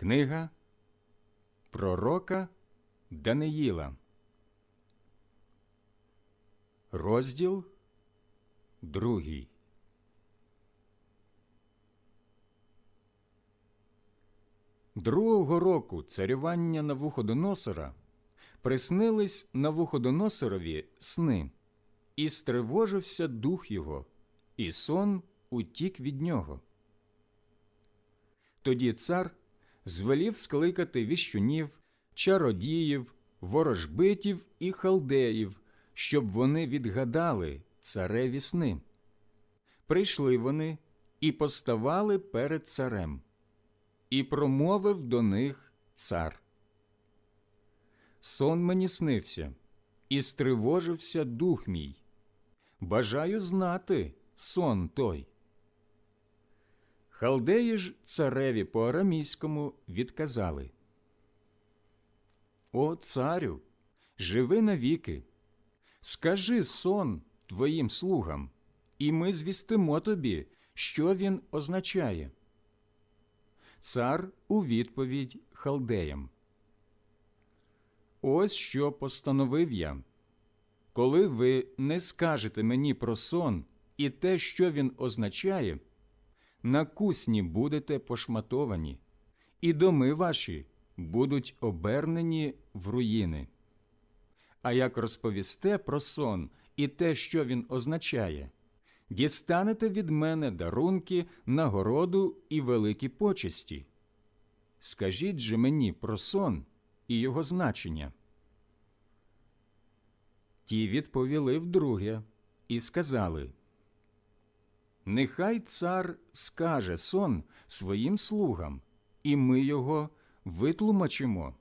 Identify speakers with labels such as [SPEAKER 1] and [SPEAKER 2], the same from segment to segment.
[SPEAKER 1] Книга Пророка Даниїла. Розділ другий. Другого року царювання Навуходоносора приснились Навуходоносорові сни, і стривожився дух його, і сон утік від нього. Тоді цар звелів скликати віщунів, чародіїв, ворожбитів і халдеїв, щоб вони відгадали цареві сни. Прийшли вони і поставали перед царем, і промовив до них цар. Сон мені снився, і стривожився дух мій. Бажаю знати сон той. Халдеї ж цареві по арамійському відказали О, царю, живи навіки, скажи сон твоїм слугам, і ми звістимо тобі, що він означає. Цар у відповідь халдеям. Ось що постановив я. Коли ви не скажете мені про сон і те, що він означає, на кусні будете пошматовані, і доми ваші будуть обернені в руїни. А як розповісте про сон і те, що він означає, дістанете від мене дарунки, нагороду і великі почесті. Скажіть же мені про сон і його значення. Ті відповіли вдруге і сказали Нехай цар скаже сон своїм слугам, і ми його витлумачимо.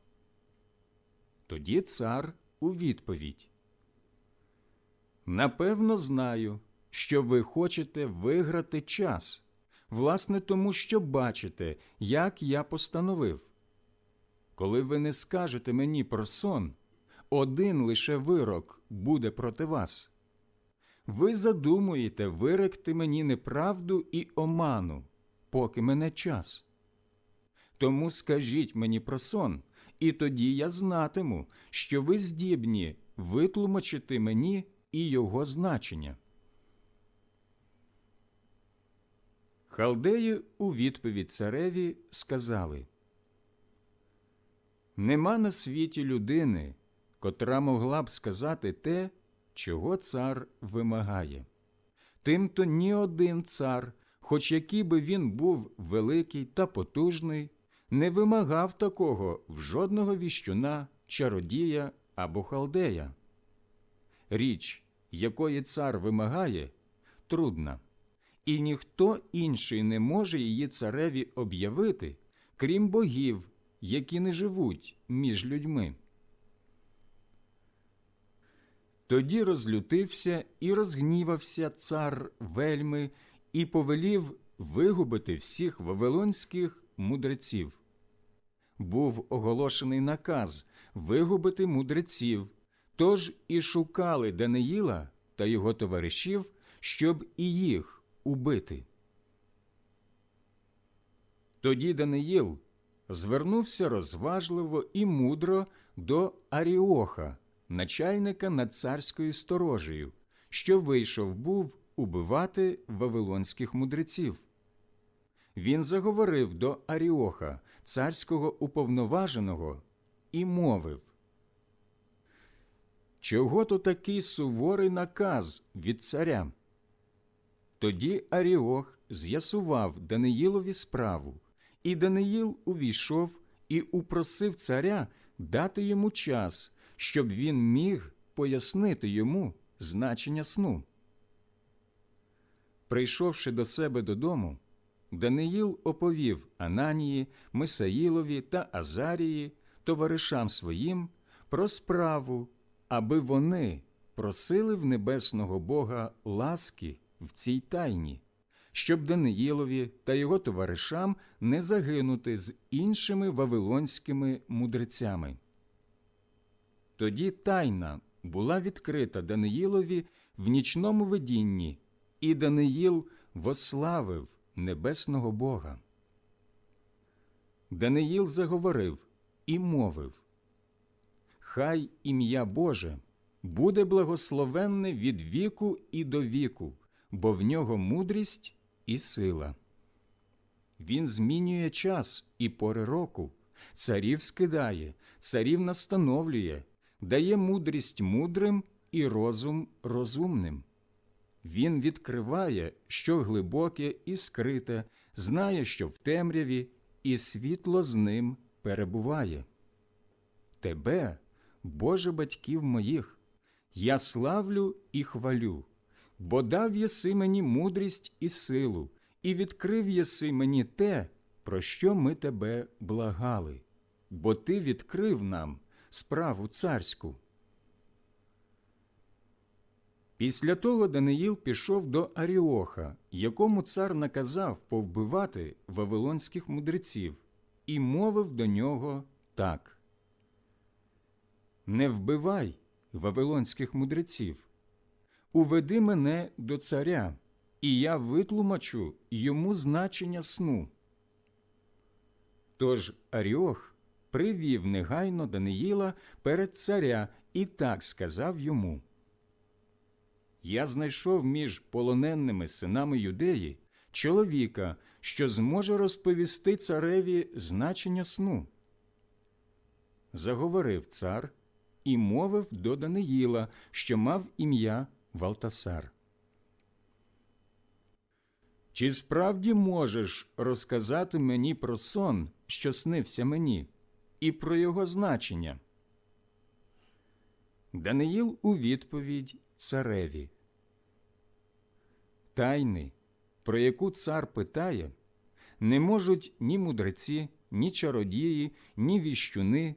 [SPEAKER 1] Тоді цар у відповідь Напевно, знаю, що ви хочете виграти час, власне, тому що бачите, як я постановив. Коли ви не скажете мені про сон, один лише вирок буде проти вас. Ви задумуєте виректи мені неправду і оману, поки мене час. Тому скажіть мені про сон, і тоді я знатиму, що ви здібні витлумачити мені і його значення. Халдеї у відповідь цареві сказали Нема на світі людини, котра могла б сказати те, чого цар вимагає. Тимто ні один цар, хоч який би він був великий та потужний, не вимагав такого в жодного віщуна, чародія або халдея. Річ, якої цар вимагає, трудна, і ніхто інший не може її цареві об'явити, крім богів, які не живуть між людьми. Тоді розлютився і розгнівався цар вельми і повелів вигубити всіх вавилонських мудреців. Був оголошений наказ вигубити мудреців, тож і шукали Даниїла та його товаришів, щоб і їх убити. Тоді Даниїл звернувся розважливо і мудро до Аріоха, начальника над царською сторожею, що вийшов був убивати вавилонських мудреців. Він заговорив до Аріоха, царського уповноваженого, і мовив Чого то такий суворий наказ від царя? Тоді Аріох з'ясував Даниїлові справу, і Даниїл увійшов і упросив царя дати йому час, щоб він міг пояснити йому значення сну. Прийшовши до себе додому, Даниїл оповів Ананії, Мисаїлові та Азарії, товаришам своїм, про справу, аби вони просили в небесного Бога ласки в цій тайні, щоб Даниїлові та його товаришам не загинути з іншими вавилонськими мудрецями. Тоді тайна була відкрита Даниїлові в нічному видінні, і Даниїл вославив небесного Бога. Даниїл заговорив і мовив Хай ім'я Боже буде благословенне від віку і до віку, бо в нього мудрість і сила. Він змінює час і пори року, царів скидає, царів настановлює, дає мудрість мудрим і розум розумним. Він відкриває, що глибоке і скрите, знає, що в темряві, і світло з ним перебуває. Тебе, Боже батьків моїх, я славлю і хвалю, бо дав єси мені мудрість і силу, і відкрив єси мені те, про що ми тебе благали, бо ти відкрив нам справу царську. Після того Даниїл пішов до Аріоха, якому цар наказав повбивати вавилонських мудреців, і мовив до нього так Не вбивай вавилонських мудреців, уведи мене до царя, і я витлумачу йому значення сну. Тож Аріох привів негайно Даниїла перед царя і так сказав йому я знайшов між полоненними синами юдеї чоловіка, що зможе розповісти цареві значення сну. Заговорив цар і мовив до Даниїла, що мав ім'я Валтасар. Чи справді можеш розказати мені про сон, що снився мені, і про його значення? Даниїл у відповідь цареві. Тайни, про яку цар питає, не можуть ні мудреці, ні чародії, ні віщуни,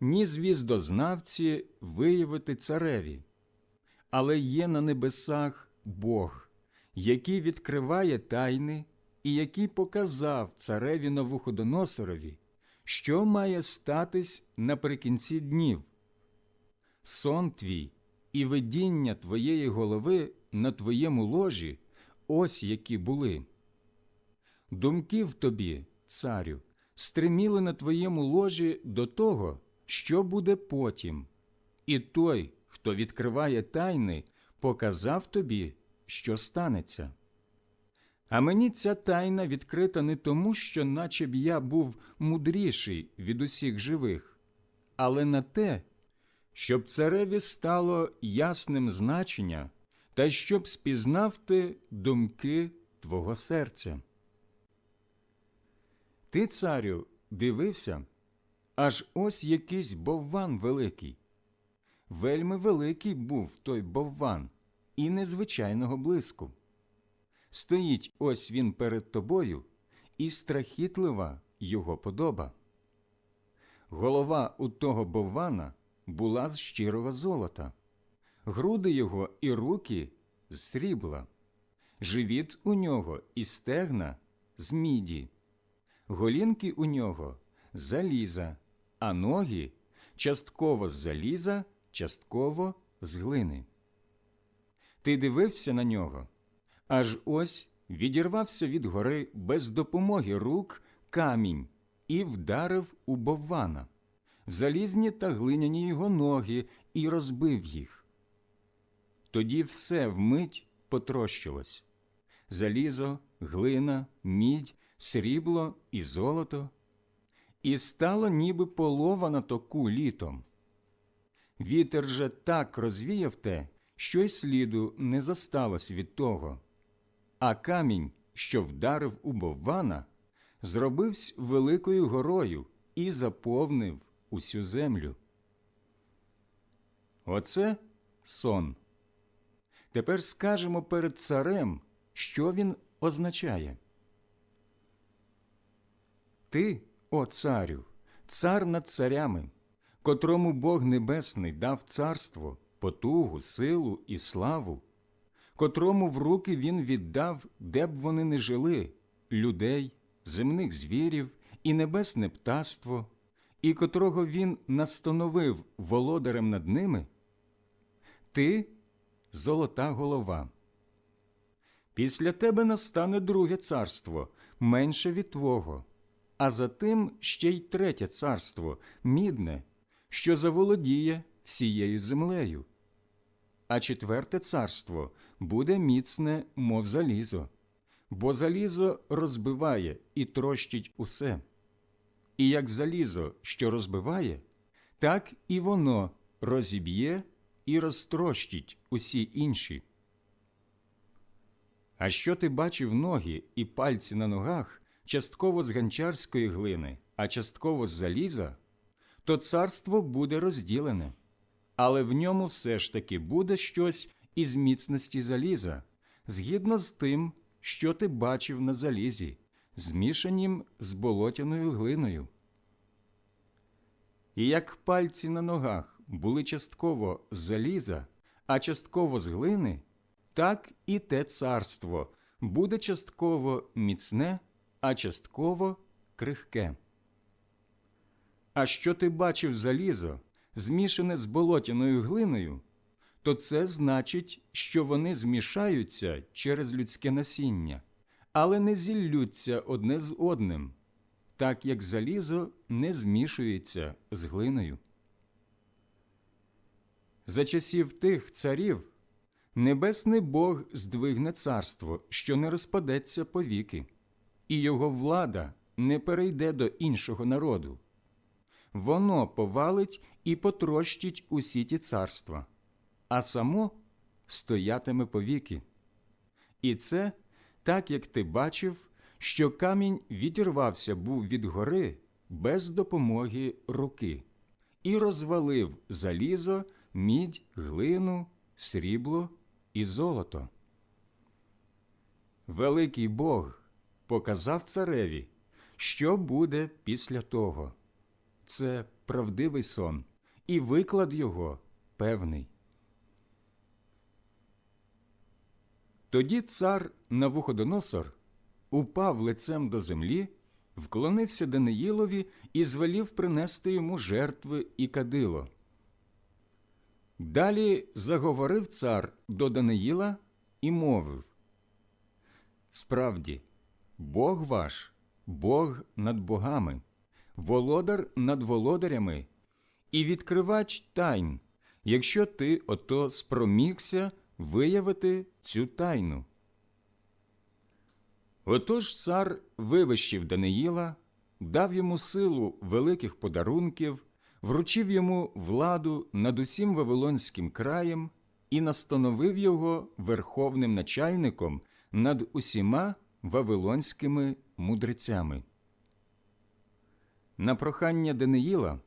[SPEAKER 1] ні звіздознавці виявити цареві. Але є на небесах Бог, який відкриває тайни і який показав цареві Навуходоносорові, що має статись наприкінці днів. Сон твій і видіння твоєї голови на твоєму ложі ось які були. Думки в тобі, царю, стриміли на твоєму ложі до того, що буде потім, і той, хто відкриває тайни, показав тобі, що станеться. А мені ця тайна відкрита не тому, що наче б я був мудріший від усіх живих, але на те, щоб цареві стало ясним значення, та щоб спізнав ти думки твого серця. Ти, царю, дивився, аж ось якийсь бовван великий. Вельми великий був той бовван, і незвичайного блиску. Стоїть ось він перед тобою, і страхітлива його подоба. Голова у того боввана була з щирого золота, груди його і руки з срібла, живіт у нього і стегна з міді, голінки у нього заліза, а ноги частково з заліза, частково з глини. Ти дивився на нього, аж ось відірвався від гори без допомоги рук камінь і вдарив у боввана в залізні та глиняні його ноги і розбив їх. Тоді все вмить потрощилось залізо, глина, мідь, срібло і золото, і стало ніби полова на току літом. Вітер же так розвіяв те, що й сліду не зосталось від того, а камінь, що вдарив у боввана, зробився великою горою і заповнив усю землю. Оце сон. Тепер скажемо перед царем, що він означає. Ти, о царю, цар над царями, котрому Бог Небесний дав царство, потугу, силу і славу, котрому в руки він віддав, де б вони не жили, людей, земних звірів і небесне птаство, і котрого він настановив володарем над ними, ти золота голова. Після тебе настане друге царство, менше від твого, а за тим ще й третє царство, мідне, що заволодіє всією землею. А четверте царство буде міцне, мов залізо, бо залізо розбиває і трощить усе. І як залізо, що розбиває, так і воно розіб'є і розтрощить усі інші. А що ти бачив ноги і пальці на ногах, частково з ганчарської глини, а частково з заліза, то царство буде розділене, але в ньому все ж таки буде щось із міцності заліза, згідно з тим, що ти бачив на залізі, змішанім з болотяною глиною. І як пальці на ногах були частково з заліза, а частково з глини, так і те царство буде частково міцне, а частково крихке. А що ти бачив залізо, змішане з болотяною глиною, то це значить, що вони змішаються через людське насіння, але не зіллються одне з одним, так як залізо не змішується з глиною. За часів тих царів небесний Бог здвигне царство, що не розпадеться повіки, і його влада не перейде до іншого народу. Воно повалить і потрощить усі ті царства, а само стоятиме повіки. І це так, як ти бачив, що камінь відірвався був від гори без допомоги руки, і розвалив залізо, мідь, глину, срібло і золото. Великий Бог показав цареві, що буде після того. Це правдивий сон, і виклад його певний. Тоді цар Навуходоносор упав лицем до землі, вклонився Даниїлові і звелів принести йому жертви і кадило. Далі заговорив цар до Даниїла і мовив Справді, Бог ваш, Бог над богами, володар над володарями і відкривач тайн, якщо ти ото спромігся виявити цю тайну. Отож цар вивищив Даниїла, дав йому силу великих подарунків, вручив йому владу над усім Вавилонським краєм і настановив його верховним начальником над усіма вавилонськими мудрецями. На прохання Даниїла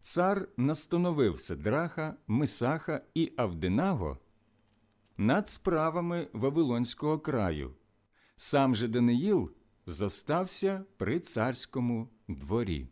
[SPEAKER 1] цар настановив Седраха, Мисаха і Авдинаго над справами Вавилонського краю. Сам же Даниїл зостався при царському дворі.